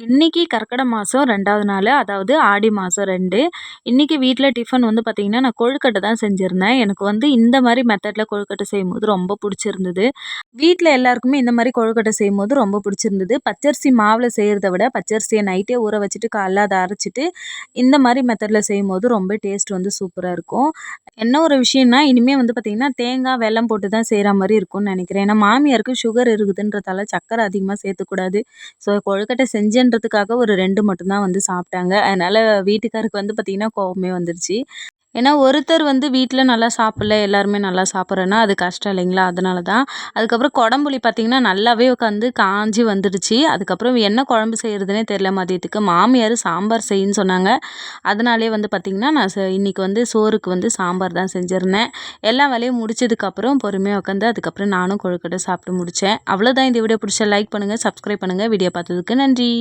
இன்றைக்கி கர்க்கடை மாதம் ரெண்டாவது நாள் அதாவது ஆடி மாதம் ரெண்டு. இன்றைக்கி வீட்டில் டிஃபன் வந்து பார்த்திங்கன்னா நான் கொழுக்கட்டை தான் செஞ்சுருந்தேன். எனக்கு வந்து இந்த மாதிரி மெத்தடில் கொழுக்கட்டை செய்யும்போது ரொம்ப பிடிச்சிருந்தது. வீட்டில் எல்லாருக்குமே இந்த மாதிரி கொழுக்கட்டை செய்யும்போது ரொம்ப பிடிச்சிருந்தது. பச்சரிசி மாவில் செய்கிறத விட பச்சரிசியை நைட்டே ஊற வச்சுட்டு காலைல அதை அரைச்சிட்டு இந்த மாதிரி மெத்தடில் செய்யும்போது ரொம்ப டேஸ்ட் வந்து சூப்பராக இருக்கும். என்ன ஒரு விஷயம்னா இனிமேல் வந்து பார்த்திங்கன்னா தேங்காய் வெல்லம் போட்டு தான் செய்கிற மாதிரி இருக்கும்னு நினைக்கிறேன். ஏன்னா மாமியாருக்கு சுகர் இருக்குதுன்றதால சக்கரை அதிகமாக சேர்த்துக்கூடாது ஸோ கொழுக்கட்டை செஞ்சேன் பண்ணுறதுக்காக ஒரு ரெண்டு மட்டும்தான் வந்து சாப்பிட்டாங்க. அதனால் வீட்டுக்காருக்கு வந்து பார்த்திங்கன்னா கோவமே வந்துடுச்சு ஏன்னா ஒருத்தர் வந்து வீட்டில் நல்லா சாப்பிடல எல்லாருமே நல்லா சாப்பிட்றேன்னா அது கஷ்டம் இல்லைங்களா? அதனால தான் அதுக்கப்புறம் குடம்புளி பார்த்திங்கன்னா நல்லாவே உட்காந்து காஞ்சி வந்துடுச்சு. அதுக்கப்புறம் என்ன குழம்பு செய்கிறதுனே தெரில மதியத்துக்கு. மாமியார் சாம்பார் செய்யுன்னு சொன்னாங்க. அதனாலே வந்து பார்த்திங்கன்னா நான் இன்றைக்கி வந்து சோறுக்கு வந்து சாம்பார் தான் செஞ்சுருந்தேன். எல்லா வேலையும் முடிச்சதுக்கப்புறம் பொறுமையாக உட்காந்து அதுக்கப்புறம் நானும் கொழுக்கட்டை சாப்பிட்டு முடித்தேன் அவ்வளோதான் இந்த வீடியோ பிடிச்ச லைக் பண்ணுங்கள் சப்ஸ்கிரைப் பண்ணுங்கள் வீடியோ பார்த்ததுக்கு நன்றி.